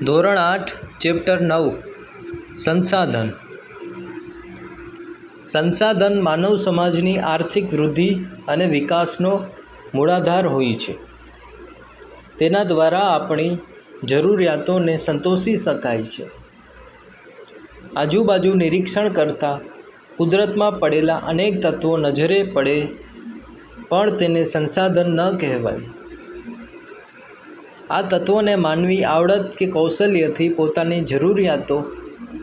ધોરણ આઠ, ચેપ્ટર નવ, સંસાધન. સંસાધન માનવ સમાજની આર્થિક વૃદ્ધિ અને વિકાસનો મૂળાધાર હોય છે. તેના દ્વારા આપણી જરૂરિયાતોને સંતોષી શકાય છે. આજુબાજુ નિરીક્ષણ કરતાં કુદરતમાં પડેલા અનેક તત્વો નજરે પડે, પણ તેને સંસાધન ન કહેવાય. આ તત્વોને માનવી આવડત કે કૌશલ્યથી પોતાની જરૂરિયાતો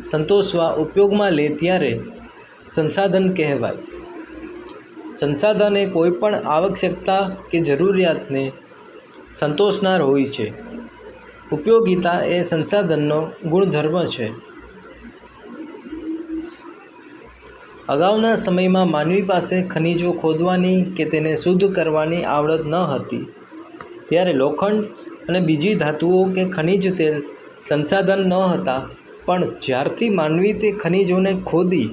સંતોષવા ઉપયોગમાં લે ત્યારે સંસાધન કહેવાય. સંસાધન એ કોઈપણ આવશ્યકતા કે જરૂરિયાતને સંતોષનાર હોય છે. ઉપયોગિતા એ સંસાધનનો ગુણધર્મ છે. અગાઉના સમયમાં માનવી પાસે ખનિજો ખોદવાની કે તેને શુદ્ધ કરવાની આવડત ન હતી. ત્યારે લોખંડ અને બીજી ધાતુઓ કે ખનિજ તેલ સંસાધન ન હતા, પણ જ્યારથી માનવી તે ખનિજોને ખોદી,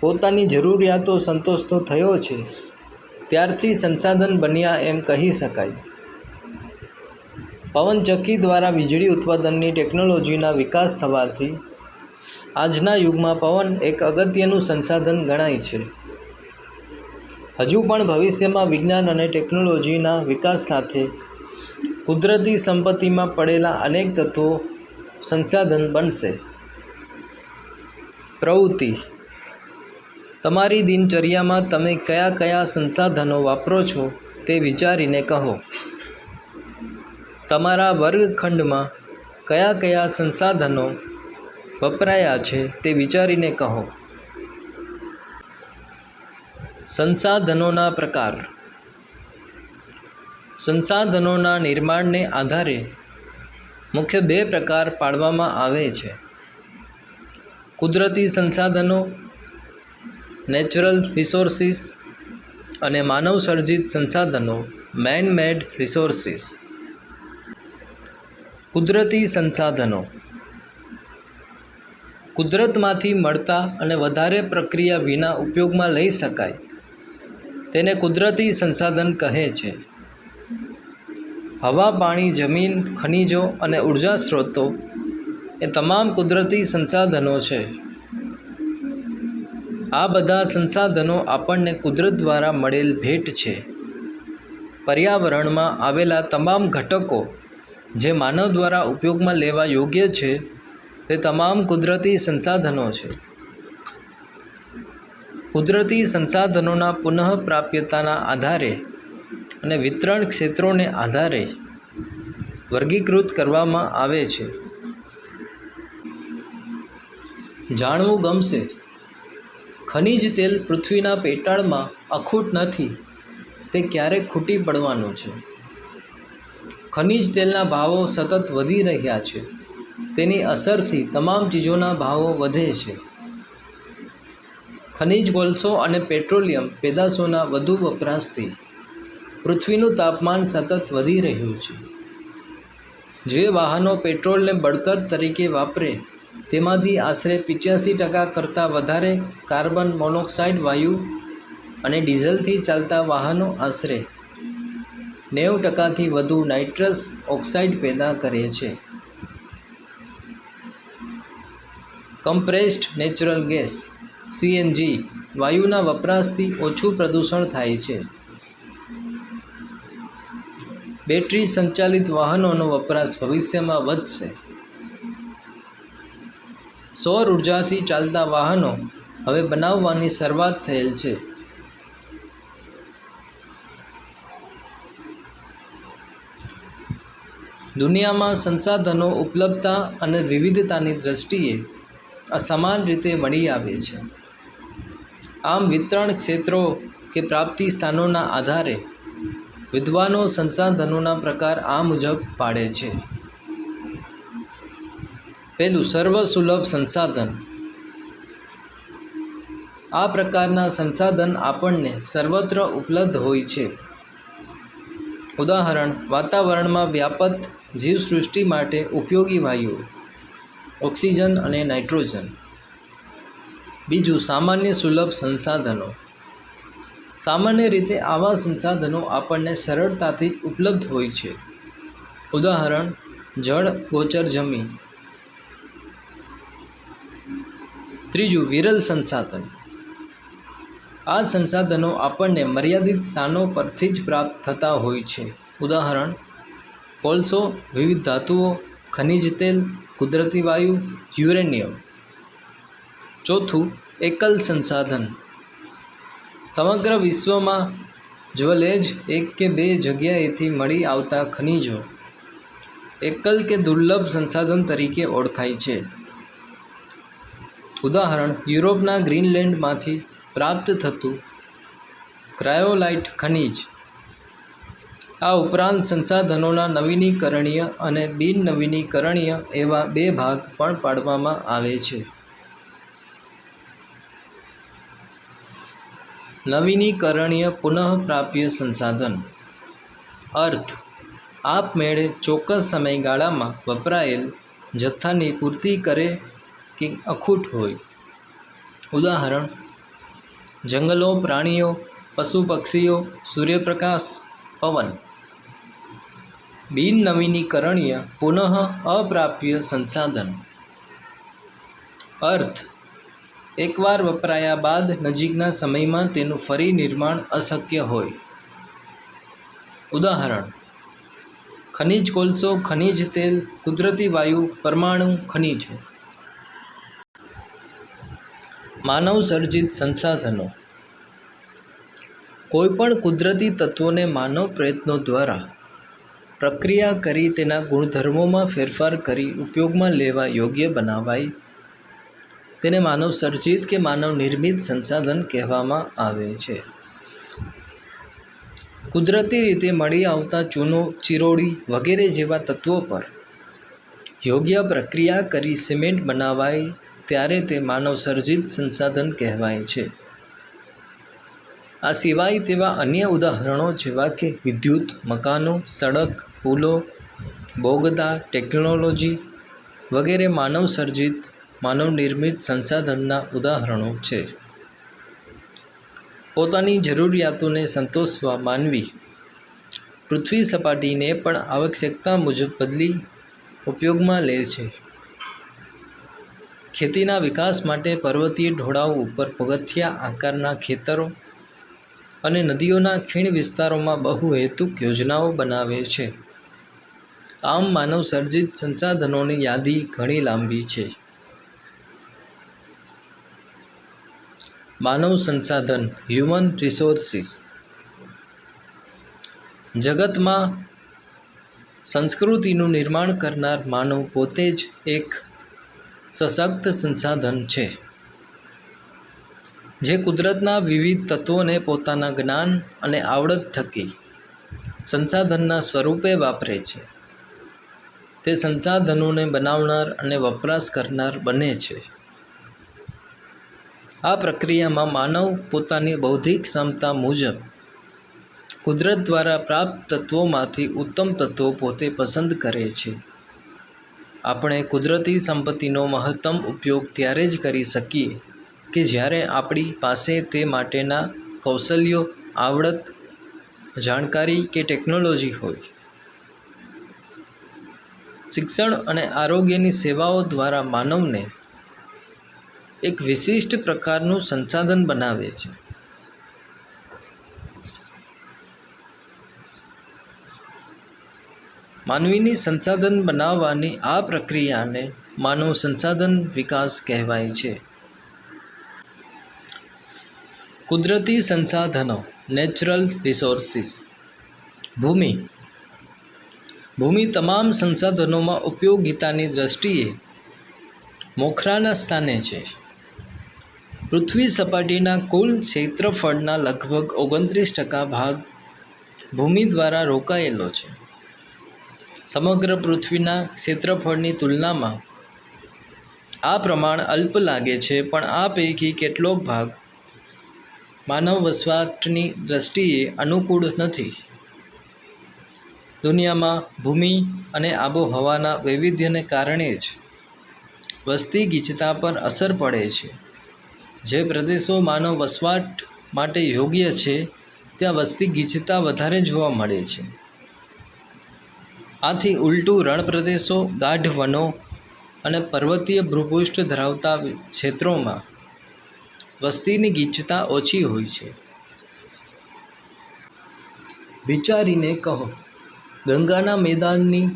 પોતાની જરૂરિયાતો સંતોષતો થયો છે, ત્યારથી સંસાધન બન્યા એમ કહી શકાય. પવનચક્કી દ્વારા વીજળી ઉત્પાદનની ટેકનોલોજીના વિકાસ થવાથી, આજના યુગમાં પવન એક અગત્યનું સંસાધન ગણાય છે. હજુ પણ ભવિષ્યમાં વિજ્ઞાન અને ટેકનોલોજીના વિકાસ સાથે કુદરતી સંપત્તિમાં પડેલા અનેક તત્વો સંસાધન બનશે. પ્રવૃત્તિ. તમારી દિનચર્યામાં તમે કયા કયા સંસાધનો વાપરો છો તે વિચારીને કહો. તમારા વર્ગખંડમાં કયા કયા સંસાધનો વપરાયા છે તે વિચારીને કહો. સંસાધનોના પ્રકાર. સંસાધનોના નિર્માણને આધારે મુખ્ય બે પ્રકાર પાડવામાં આવે છે. કુદરતી સંસાધનો નેચરલ રિસોર્સિસ અને માનવ સર્જિત સંસાધનો મેન મેડ રિસોર્સિસ કુદરતી સંસાધનો. કુદરતમાંથી મળતા અને વધારે પ્રક્રિયા વિના ઉપયોગમાં લઈ શકાય. તેને કુદરતી સંસાધન કહે છે. હવા, પાણી, જમીન, ખનિજો અને ઊર્જા સ્ત્રોતો એ તમામ કુદરતી સંસાધનો છે. આ બધા સંસાધનો આપણને કુદરત દ્વારા મળેલ ભેટ છે. પર્યાવરણમાં આવેલા તમામ ઘટકો જે માનવ દ્વારા ઉપયોગમાં લેવા યોગ્ય છે તે તમામ કુદરતી સંસાધનો છે. કુદરતી સંસાધનોના પુનઃપ્રાપ્યતાના આધારે અને વિતરણ ક્ષેત્રોને આધારે વર્ગીકૃત કરવામાં આવે છે. જાણવું ગમશે. ખનિજ તેલ પૃથ્વીના પેટાળમાં અખૂટ નથી. તે ક્યારેક ખૂટી પડવાનું છે? ખનિજ તેલના ભાવો સતત વધી રહ્યા છે. તેની અસરથી તમામ ચીજોના ભાવો વધે છે. ખનિજ કોલસો અને પેટ્રોલિયમ પેદાશોના વધુ વપરાશથી પૃથ્વીનું તાપમાન સતત વધી રહ્યું છે. જે વાહનો પેટ્રોલને બળતર તરીકે વાપરે, તેમાંથી આશરે પિચ્યાસી ટકા કરતાં વધારે કાર્બન મોનોક્સાઇડ વાયુ અને ડીઝલથી ચાલતા વાહનો આશરે નેવું ટકાથી વધુ નાઇટ્રસ ઓક્સાઇડ પેદા કરે છે. કમ્પ્રેસ્ડ નેચરલ ગેસ, સીએનજી, વાયુના વપરાશથી ઓછું પ્રદૂષણ થાય છે. બેટરી સંચાલિત વાહનોનો વપરાશ ભવિષ્યમાં વધશે. સૌર ઉર્જાથી ચાલતા વાહનો હવે બનાવવાની શરૂઆત થયેલ છે. દુનિયામાં સંસાધનો ઉપલબ્ધતા અને વિવિધતાની દ્રષ્ટિએ અસમાન રીતે મળી આવે છે. આમ વિતરણ ક્ષેત્રો કે પ્રાપ્તિ સ્થાનોના આધારે વિદ્વાનો સંસાધનોના પ્રકાર આ મુજબ પાડે છે. પહેલું, સર્વસુલભ સંસાધન. આ પ્રકારના સંસાધન આપણને સર્વત્ર ઉપલબ્ધ હોય છે. ઉદાહરણ, વાતાવરણમાં વ્યાપત જીવસૃષ્ટિ માટે ઉપયોગી વાયુઓ, ઓક્સિજન અને નાઇટ્રોજન. બીજું, સામાન્ય સુલભ સંસાધનો. સામાન્ય રીતે આવા સંસાધનો આપણને સરળતાથી ઉપલબ્ધ હોય છે. ઉદાહરણ, જળ, ગોચર જમીન. ત્રીજું, વિરલ સંસાધન. આ સંસાધનો આપણને મર્યાદિત સ્થાનો પરથી જ પ્રાપ્ત થતા હોય છે. ઉદાહરણ, કોલસો, વિવિધ ધાતુઓ, ખનિજ તેલ, કુદરતી વાયુ, યુરેનિયમ. ચોથું, એકલ સંસાધન. સમગ્ર વિશ્વમાં જ્વલે જ એક કે બે જગ્યાએથી મળી આવતા ખનિજો એકલ કે દુર્લભ સંસાધન તરીકે ઓળખાય છે. ઉદાહરણ, યુરોપના ગ્રીનલેન્ડમાંથી પ્રાપ્ત થતું ક્રાયોલાઇટ ખનિજ. આ ઉપરાંત સંસાધનોના નવીનીકરણીય અને બિન નવીનીકરણીય એવા બે ભાગ પણ પાડવામાં આવે છે. નવીનીકરણીય પુનઃપ્રાપ્ય સંસાધન અર્થ આપમેળે ચોક્કસ સમયગાળામાં વપરાયેલ જથ્થાની પૂર્તિ કરે કે અખૂટ હોય. ઉદાહરણ, જંગલો, પ્રાણીઓ, પશુ પક્ષીઓ, સૂર્યપ્રકાશ, પવન. બિન નવીનીકરણીય પુનઃ અપ્રાપ્ય સંસાધન. અર્થ એકવાર વપરાયા બાદ નજીકના સમયમાં તેનું ફરી નિર્માણ અશક્ય હોય. ઉદાહરણ, ખનિજ કોલસો, ખનિજ તેલ, કુદરતી વાયુ, પરમાણુ, ખનિજો. માનવ સર્જિત સંસાધનો. કોઈપણ કુદરતી તત્વોને માનવ પ્રયત્નો દ્વારા પ્રક્રિયા કરી તેના ગુણધર્મોમાં ફેરફાર કરી ઉપયોગમાં લેવા યોગ્ય બનાવાય તેને માનવ સર્જિત કે માનવ નિર્મિત સંસાધન કહેવામાં આવે છે. કુદરતી રીતે મળી આવતા ચૂનો, ચિરોડી વગેરે જેવા તત્વો પર યોગ્ય પ્રક્રિયા કરી સિમેન્ટ બનાવાય ત્યારે તે માનવ સર્જિત સંસાધન કહેવાય છે. આ સિવાય તેવા અન્ય ઉદાહરણો જેવા કે વિદ્યુત, મકાનો, સડક, પુલો, બોગદા, ટેકનોલોજી વગેરે માનવ સર્જિત માનવ નિર્મિત સંસાધનના ઉદાહરણો છે. પોતાની જરૂરિયાતોને સંતોષવા માનવી. પૃથ્વી સપાટીને પણ આવશ્યકતા મુજબ બદલી ઉપયોગમાં લે છે. ખેતીના વિકાસ માટે પર્વતીય ઢોળાવ ઉપર પગથિયા આકારના ખેતરો અને નદીઓના ખીણ વિસ્તારોમાં બહુહેતુક યોજનાઓ બનાવે છે. આમ માનવ સર્જિત સંસાધનોની યાદી ઘણી લાંબી છે. માનવ સંસાધન હ્યુમન રિસોર્સિસ જગતમાં સંસ્કૃતિનું નિર્માણ કરનાર માનવ પોતે જ એક સશક્ત સંસાધન છે. જે કુદરતના વિવિધ તત્વોને પોતાના જ્ઞાન અને આવડત થકી સંસાધનના સ્વરૂપે વાપરે છે. તે સંસાધનોને બનાવનાર અને વપરાશ કરનાર બને છે. આ પ્રક્રિયામાં માનવ પોતાની બૌદ્ધિક ક્ષમતા મુજબ કુદરત દ્વારા પ્રાપ્ત તત્વોમાંથી ઉત્તમ તત્વો પોતે પસંદ કરે છે. આપણે કુદરતી સંપત્તિનો મહત્તમ ઉપયોગ ત્યારે જ કરી શકીએ કે જ્યારે આપણી પાસે તે માટેના કૌશલ્યો, આવડત, જાણકારી કે ટેકનોલોજી હોય. શિક્ષણ અને આરોગ્યની સેવાઓ દ્વારા માનવને એક વિશિષ્ટ પ્રકારનું સંસાધન બનાવે છે. માનવીની સંસાધન બનાવવાની આ પ્રક્રિયાને માનવ સંસાધન વિકાસ કહેવાય છે. કુદરતી સંસાધનો નેચરલ રિસોર્સિસ ભૂમિ. ભૂમિ તમામ સંસાધનોમાં ઉપયોગિતાની દ્રષ્ટિએ મોખરાના સ્થાને છે. પૃથ્વી સપાટીના કુલ ક્ષેત્રફળના લગભગ ઓગણત્રીસ ટકા ભાગ ભૂમિ દ્વારા રોકાયેલો છે. સમગ્ર પૃથ્વીના ક્ષેત્રફળની તુલનામાં આ પ્રમાણ અલ્પ લાગે છે, પણ આ પૈકી કેટલોક ભાગ માનવ વસવાટની દ્રષ્ટિએ અનુકૂળ નથી. દુનિયામાં ભૂમિ અને આબોહવાના વૈવિધ્યને કારણે જ વસ્તી ગીચતા પર અસર પડે છે. જે પ્રદેશો માનવ વસવાટ માટે યોગ્ય છે, ત્યાં વસ્તી ગીચતા વધારે જોવા મળે છે. આથી ઉલટું રણ પ્રદેશો ગાઢ વનો અને પર્વતીય ભૂપૃષ્ઠ ધરાવતા ક્ષેત્રોમાં વસ્તીની ગીચતા ઓછી હોય છે. વિચારીને કહો, ગંગાના મેદાનની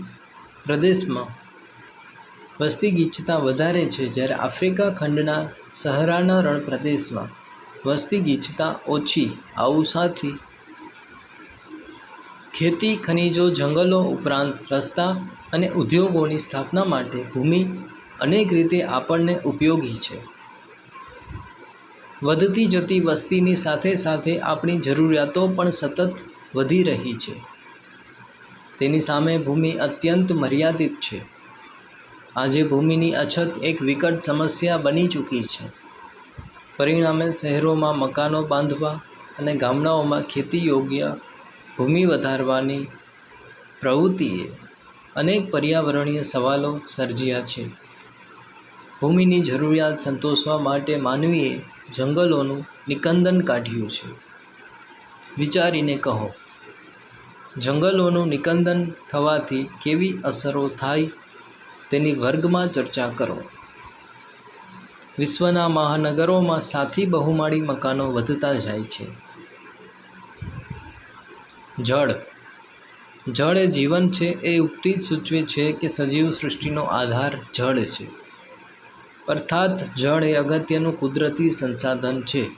પ્રદેશમાં વસ્તી ગીચતા વધારે છે જ્યારે આફ્રિકા ખંડના સહારાના રણ પ્રદેશમાં વસ્તી ગીચતા ઓછી. આવું સાથી ખેતી, ખનિજો, જંગલો ઉપરાંત રસ્તા અને ઉદ્યોગોની સ્થાપના માટે ભૂમિ અનેક રીતે આપણને ઉપયોગી છે. વધતી જતી વસ્તીની સાથે સાથે આપણી જરૂરિયાતો પણ સતત વધી રહી છે. તેની સામે ભૂમિ અત્યંત મર્યાદિત છે. આજે ભૂમિની અછત એક વિકટ સમસ્યા બની ચૂકી છે. પરિણામે શહેરોમાં મકાનો બાંધવા અને ગામડાઓમાં ખેતી યોગ્ય ભૂમિ વધારવાની પ્રવૃત્તિએ અનેક પર્યાવરણીય સવાલો સર્જ્યા છે. ભૂમિની જરૂરિયાત સંતોષવા માટે માનવીએ જંગલોનું નિકંદન કાઢ્યું છે. વિચારીને કહો, જંગલોનું નિકંદન થવાથી કેવી અસરો થાય? તેની વર્ગમાં ચર્ચા કરો. વિશ્વના મહાનગરોમાં સાથી બહુમાળી મકાનો વધતા જાય છે. જળ. જળ એ જીવન છે, એ ઉક્તિ જ સૂચવે છે કે સજીવ સૃષ્ટિનો આધાર જળ છે. અર્થાત, જળ એ અગત્યનું કુદરતી સંસાધન છે.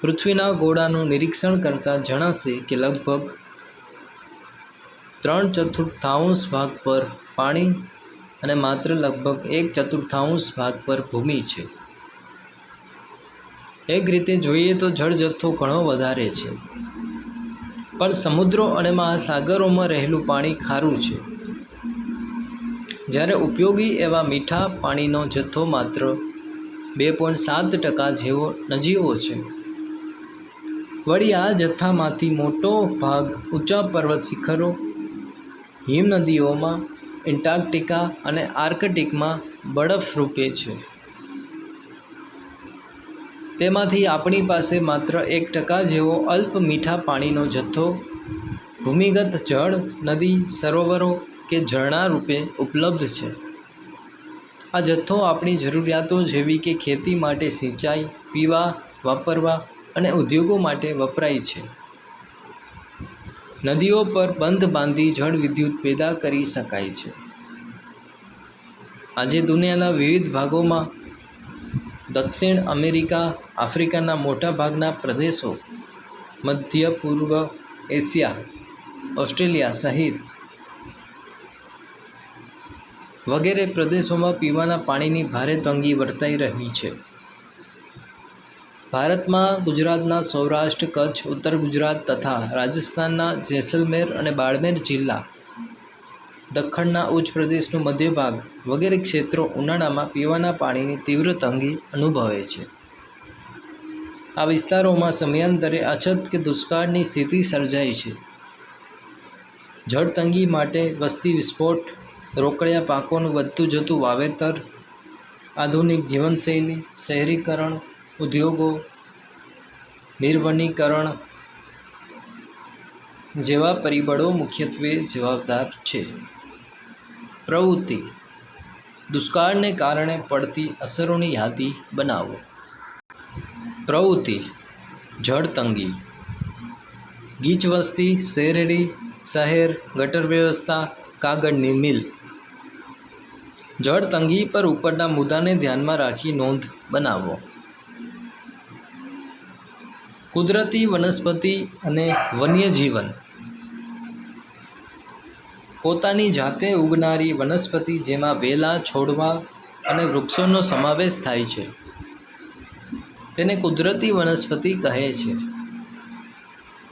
પૃથ્વીના ગોળાનું નિરીક્ષણ કરતાં જણાશે કે લગભગ ત્રણ ચતુર્થાંશ ભાગ પર પાણી અને માત્ર લગભગ એક ચતુર્થાંશ ભાગ પર ભૂમિ છે. એક રીતે જોઈએ તો જળ જથ્થો ઘણો વધારે છે. પણ સમુદ્રો અને મહાસાગરોમાં રહેલું પાણી ખારું છે. જ્યારે ઉપયોગી એવા મીઠા પાણીનો જથ્થો માત્ર બે પોઈન્ટ સાત ટકા જેવો નજીવો છે. વળી આ જથ્થામાંથી મોટો ભાગ ઊંચા પર્વત શિખરો હિમનદીઓમાં એન્ટાર્કટિકા અને આર્કટિકમાં બરફ રૂપે છે. તેમાંથી આપણી પાસે માત્ર એક ટકા જેવો અલ્પ મીઠા પાણીનો જથ્થો, ભૂમિગત જળ, નદી, સરોવરો કે ઝરણા રૂપે ઉપલબ્ધ છે. આ જથ્થો આપણી જરૂરિયાતો જેવી કે ખેતી માટે સિંચાઈ, પીવા, વાપરવા અને ઉદ્યોગો માટે વપરાય છે. નદીઓ પર બંધ બાંધી જળ વિદ્યુત પેદા કરી શકાય છે. આજે દુનિયાના વિવિધ ભાગોમાં દક્ષિણ અમેરિકા, આફ્રિકાના મોટા ભાગના પ્રદેશો, મધ્ય પૂર્વ એશિયા, ઓસ્ટ્રેલિયા સહિત વગેરે પ્રદેશોમાં પીવાના પાણીની ભારે તંગી વર્તાઈ રહી છે. ભારતમાં ગુજરાતના સૌરાષ્ટ્ર, કચ્છ, ઉત્તર ગુજરાત તથા રાજસ્થાનના જેસલમેર અને બાડમેર જિલ્લા, દખ્ખણના ઉચ્ચ પ્રદેશનો મધ્ય ભાગ વગેરે ક્ષેત્રો ઉનાળામાં પીવાના પાણીની તીવ્ર તંગી અનુભવે છે. આ વિસ્તારોમાં સમયાંતરે અછત કે દુષ્કાળની સ્થિતિ સર્જાય છે. જળ તંગી માટે વસ્તી વિસ્ફોટ, રોકડિયા પાકોનું વધતું જતું વાવેતર, આધુનિક જીવનશૈલી, શહેરીકરણ ઉદ્યોગો, નિર્વનીકરણ જેવા પરિબળો મુખ્યત્વે જવાબદાર છે. પ્રવૃત્તિ. દુષ્કાળને કારણે પડતી અસરોની યાદી બનાવો. પ્રવૃત્તિ. જળતંગી ગીચ વસ્તી, શેરડી, શહેર, ગટર વ્યવસ્થા કાગળની મિલ. જળતંગી પર ઉપરના મુદ્દાને ધ્યાનમાં રાખી નોંધ બનાવો. કુદરતી વનસ્પતિ અને વન્યજીવન. પોતાની જાતે ઉગનારી વનસ્પતિ જેમાં વેલા, છોડવા અને વૃક્ષોનો સમાવેશ થાય છે. તેને કુદરતી વનસ્પતિ કહે છે.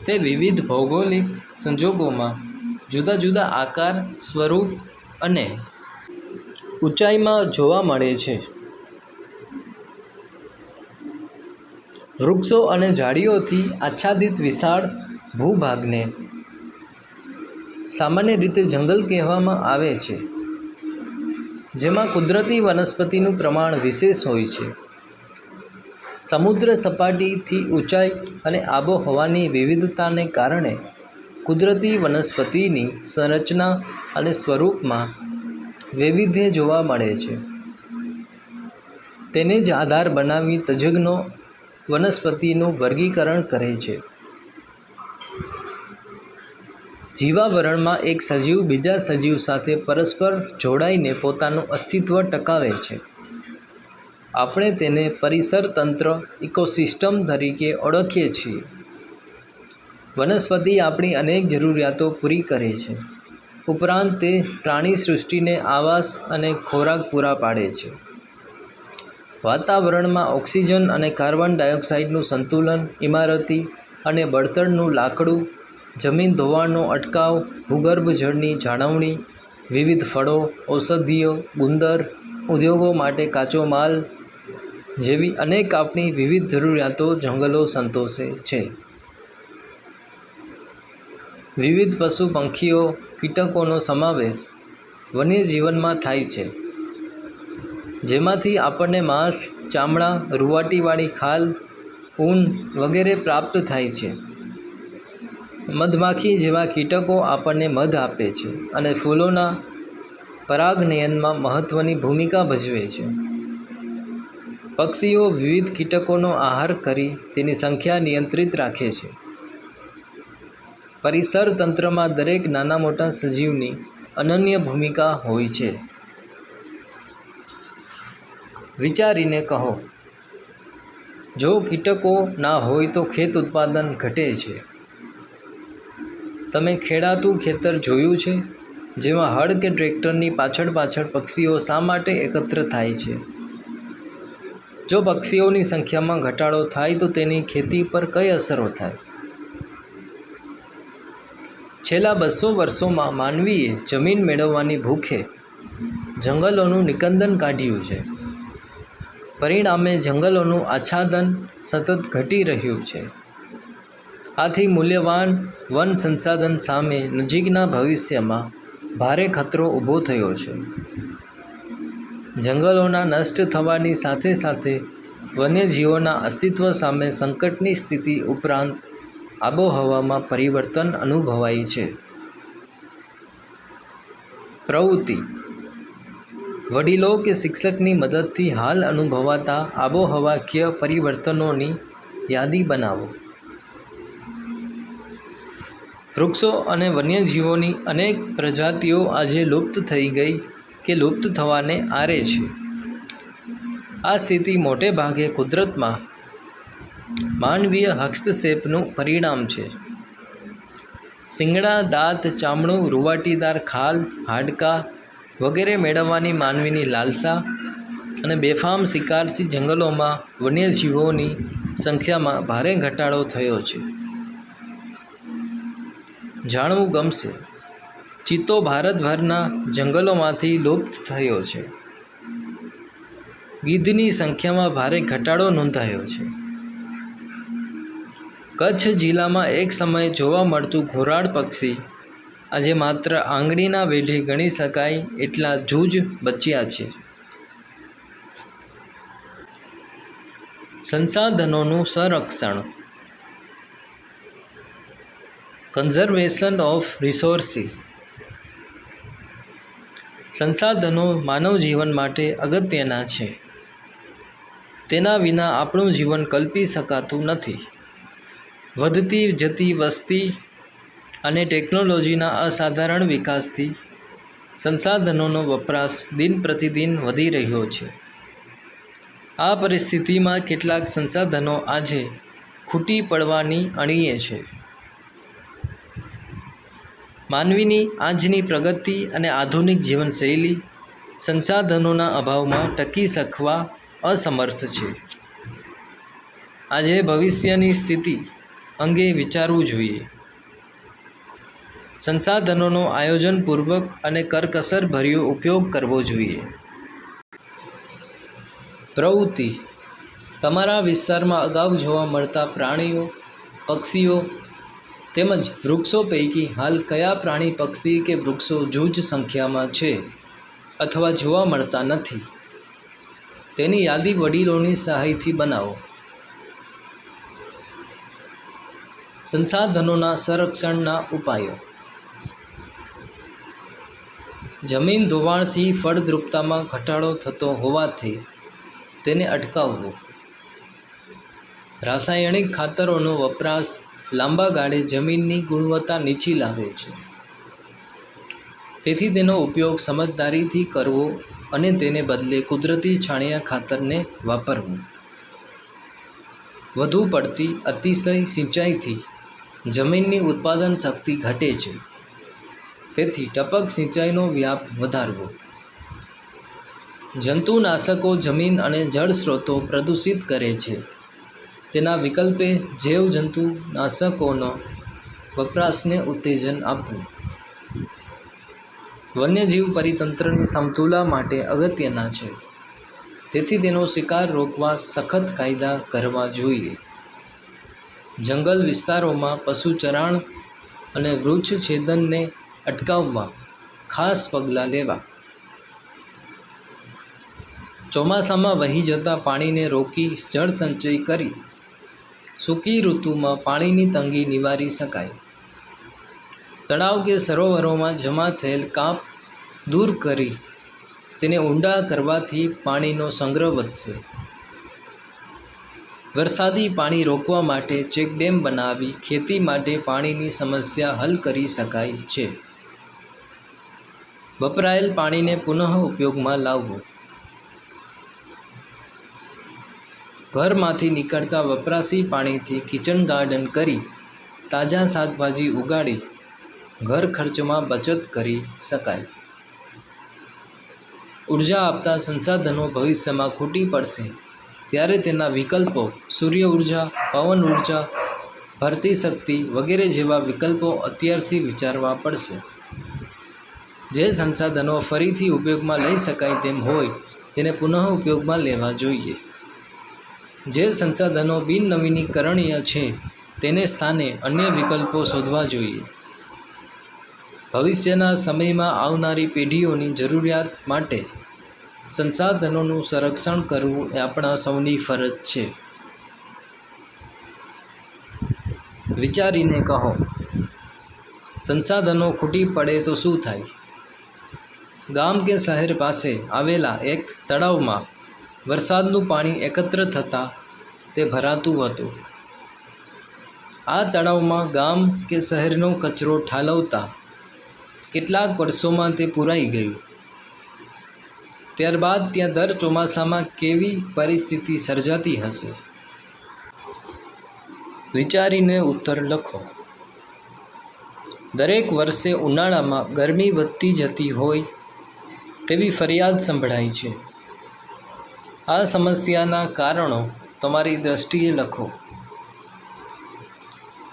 તે વિવિધ ભૌગોલિક સંજોગોમાં જુદા જુદા આકાર, સ્વરૂપ અને ઊંચાઈમાં જોવા મળે છે. વૃક્ષો અને ઝાડીઓથી આચ્છાદિત વિશાળ ભૂભાગને સામાન્ય રીતે જંગલ કહેવામાં આવે છે, જેમાં કુદરતી વનસ્પતિનું પ્રમાણ વિશેષ હોય છે. સમુદ્ર સપાટીથી ઊંચાઈ અને આબોહવાની વિવિધતાને કારણે કુદરતી વનસ્પતિની સંરચના અને સ્વરૂપમાં વૈવિધ્ય જોવા મળે છે. તેને જ આધાર બનાવી તજજ્ઞો વનસ્પતિનું વર્ગીકરણ કરે છે. જીવાવરણમાં એક સજીવ બીજા સજીવ સાથે પરસ્પર જોડાઈને પોતાનું અસ્તિત્વ ટકાવે છે. આપણે તેને પરિસર તંત્ર, ઇકોસિસ્ટમ તરીકે ઓળખીએ છીએ. વનસ્પતિ આપણી અનેક જરૂરિયાતો પૂરી કરે છે. ઉપરાંત તે પ્રાણી સૃષ્ટિને આવાસ અને ખોરાક પૂરા પાડે છે. વાતાવરણમાં ઓક્સિજન અને કાર્બન ડાયોક્સાઇડનું સંતુલન, ઇમારતી અને બળતણનું લાકડું, જમીન ધોવાણનો અટકાવ, ભૂગર્ભ જળની જાળવણી, વિવિધ ફળો ઔષધિઓ ગુંદર, ઉદ્યોગો માટે કાચો માલ જેવી અનેક આપણી વિવિધ જરૂરિયાતો જંગલો સંતોષે છે. વિવિધ પશુ પંખીઓ, કીટકોનો સમાવેશ વન્યજીવનમાં થાય છે. જેમાંથી આપણને માંસ, ચામડા, રૂંવાટીવાળી ખાલ, ઊન વગેરે પ્રાપ્ત થાય છે. મધમાખી જેવા કીટકો આપણને મધ આપે છે અને ફૂલોના પરાગનયનમાં મહત્ત્વની ભૂમિકા ભજવે છે. પક્ષીઓ વિવિધ કીટકોનો આહાર કરી તેની સંખ્યા નિયંત્રિત રાખે છે. પરિસર તંત્રમાં દરેક નાના મોટા સજીવની અનન્ય ભૂમિકા હોય છે. વિચારીને કહો, જો કીટકો ના હોય તો ખેત ઉત્પાદન ઘટે છે. તમે ખેડાતું ખેતર જોયું છે, જેમાં હળ કે ટ્રેક્ટરની પાછળ પાછળ પક્ષીઓ શા માટે એકત્ર થાય છે? જો પક્ષીઓની સંખ્યામાં ઘટાડો થાય તો તેની ખેતી પર કઈ અસરો થાય? છેલ્લા બસો વર્ષોમાં માનવીએ જમીન મેળવવાની ભૂખે જંગલોનું નિકંદન કાઢ્યું છે. પરિણામે જંગલોનું આચ્છાદન સતત ઘટી રહ્યું છે. આથી મૂલ્યવાન વન સંસાધન સામે નજીકના ભવિષ્યમાં ભારે ખતરો ઊભો થયો છે. જંગલોના નષ્ટ થવાની સાથે સાથે વન્યજીવોના અસ્તિત્વ સામે સંકટની સ્થિતિ ઉપરાંત આબોહવામાં પરિવર્તન અનુભવાય છે. પ્રવૃત્તિ વડીલો કે શિક્ષકની મદદથી હાલ અનુભવાતા આબોહવાકીય પરિવર્તનોની યાદી બનાવો. વૃક્ષો અને વન્યજીવોની અનેક પ્રજાતિઓ આજે લુપ્ત થઈ ગઈ કે લુપ્ત થવાને આરે છે. આ સ્થિતિ મોટે ભાગે કુદરતમાં માનવીય હસ્તક્ષેપનું પરિણામ છે. શિંગડા, દાંત, ચામડું, રૂવાટીદાર ખાલ, હાડકાં વગેરે મેળવવાની માનવીની લાલસા અને બેફામ શિકારથી જંગલોમાં વન્યજીવોની સંખ્યામાં ભારે ઘટાડો થયો છે. જાણવું ગમશે. ચિત્તો ભારતભરના જંગલોમાંથી લુપ્ત થયો છે. ગીધની સંખ્યામાં ભારે ઘટાડો નોંધાયો છે. કચ્છ જિલ્લામાં એક સમયે જોવા મળતું ઘોરાડ પક્ષી આજે માત્ર આંગળીના વેઢે ગણી શકાય એટલા જૂજ બચ્યા છે. સંસાધનોનું સંરક્ષણ. કન્ઝર્વેશન ઓફ રિસોર્સિસ સંસાધનો માનવ જીવન માટે અગત્યના છે. તેના વિના આપણું જીવન કલ્પી શકાતું નથી. વધતી જતી વસ્તી અને ટેકનોલોજીના અસાધારણ વિકાસથી સંસાધનોનો વપરાશ દિન પ્રતિદિન વધી રહ્યો છે. આ પરિસ્થિતિમાં કેટલાક સંસાધનો આજે ખૂટી પડવાની અણીએ છે. માનવીની આજની પ્રગતિ અને આધુનિક જીવનશૈલી સંસાધનોના અભાવમાં ટકી શકવા અસમર્થ છે. આજે ભવિષ્યની સ્થિતિ અંગે વિચારવું જોઈએ. સંસાધનોનો આયોજનપૂર્વક અને કરકસરભર્યો ઉપયોગ કરવો જોઈએ. પ્રવૃત્તિ. તમારા વિસ્તારમાં અગાઉ જોવા મળતા પ્રાણીઓ, પક્ષીઓ તેમજ વૃક્ષો પૈકી હાલ કયા પ્રાણી, પક્ષી કે વૃક્ષો જૂજ સંખ્યામાં છે અથવા જોવા મળતા નથી? તેની યાદી વડીલોની સહાયથી બનાવો. સંસાધનોના સંરક્ષણના ઉપાયો. જમીન ધોવાણથી ફળદ્રુપતામાં ઘટાડો થતો હોવાથી તેને અટકાવવું. રાસાયણિક ખાતરોનો વપરાશ લાંબા ગાળે જમીનની ગુણવત્તા નીચી લાવે છે. તેથી તેનો ઉપયોગ સમજદારીથી કરવો અને તેને બદલે કુદરતી છાણિયા ખાતરને વાપરવું. વધુ પડતી અતિશય સિંચાઈથી જમીનની ઉત્પાદન શક્તિ ઘટે છે. તેથી ટપક સિંચાઈનો વ્યાપ વધારવો. જંતુનાશકો જમીન અને જળ સ્ત્રોતો પ્રદૂષિત કરે છે. તેના વિકલ્પે જૈવજંતુનાશકોનો વપરાશને ઉત્તેજન આપવું. વન્યજીવ પરિતંત્રની સમતુલા માટે અગત્યના છે. તેથી તેનો શિકાર રોકવા સખત કાયદા કરવા જોઈએ. જંગલ વિસ્તારોમાં પશુચરાણ અને વૃક્ષ છેદનને અટકાવવા, ખાસ પગલાં લેવા. ચોમાસામાં વહી જતા પાણીને રોકી જળ સંચય કરી. સૂકી ઋતુમાં પાણીની તંગી નિવારી શકાય. તળાવ કે સરોવરોમાં જમા થયેલ કાપ દૂર કરી તેને ઊંડા કરવાથી પાણીનો સંગ્રહ વધશે. વરસાદી પાણી રોકવા માટે ચેકડેમ બનાવી ખેતી માટે પાણીની સમસ્યા હલ કરી શકાય છે. વપરાયેલ પાણીને પુનઃ ઉપયોગમાં લાવવું. ઘરમાંથી નીકળતા વપરાશી પાણીથી કિચન ગાર્ડન કરી તાજા શાકભાજી ઉગાડી ઘર ખર્ચમાં બચત કરી શકાય. ઊર્જા આપતા સંસાધનો ભવિષ્યમાં ખૂટી પડશે. ત્યારે તેના વિકલ્પો સૂર્ય ઊર્જા, પવન ઊર્જા, ભરતી શક્તિ વગેરે જેવા વિકલ્પો અત્યારથી વિચારવા પડશે. જે સંસાધનો ફરીથી ઉપયોગમાં લઈ શકાય તેમ હોય, તેને પુનઃ ઉપયોગમાં લેવા જોઈએ. જે સંસાધનો બિનનવીનીકરણીય છે, તેને સ્થાને અન્ય વિકલ્પો શોધવા જોઈએ. ભવિષ્યના સમયમાં આવનારી પેઢીઓની જરૂરિયાત માટે સંસાધનોનું સંરક્ષણ કરવું એ આપણા સૌની ફરજ છે. વિચારીને કહો, સંસાધનો ખૂટી પડે તો શું થાય? ગામ કે શહેર પાસે આવેલા એક તળાવમાં વરસાદનું પાણી એકત્ર થતાં તે ભરાતું હતું. આ તળાવમાં ગામ કે શહેરનો કચરો ઠાલવતા કેટલાક વર્ષોમાં તે પૂરાઈ ગયું. ત્યારબાદ ત્યાં દર ચોમાસામાં કેવી પરિસ્થિતિ સર્જાતી હશે? વિચારીને ઉત્તર લખો. દરેક વર્ષે ઉનાળામાં ગરમી વધતી જતી હોય તેવી ફરિયાદ સંભળાય છે. આ સમસ્યાના કારણો તમારી દ્રષ્ટિએ લખો.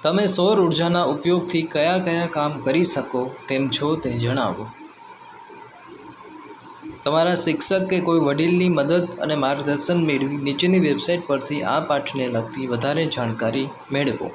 તમે સૌર ઉર્જાના ઉપયોગથી કયા કયા કામ કરી શકો તેમ છો તે જણાવો. તમારા શિક્ષક કે કોઈ વડીલની મદદ અને માર્ગદર્શન મેળવી નીચેની વેબસાઇટ પરથી આ પાઠને લગતી વધારે જાણકારી મેળવો.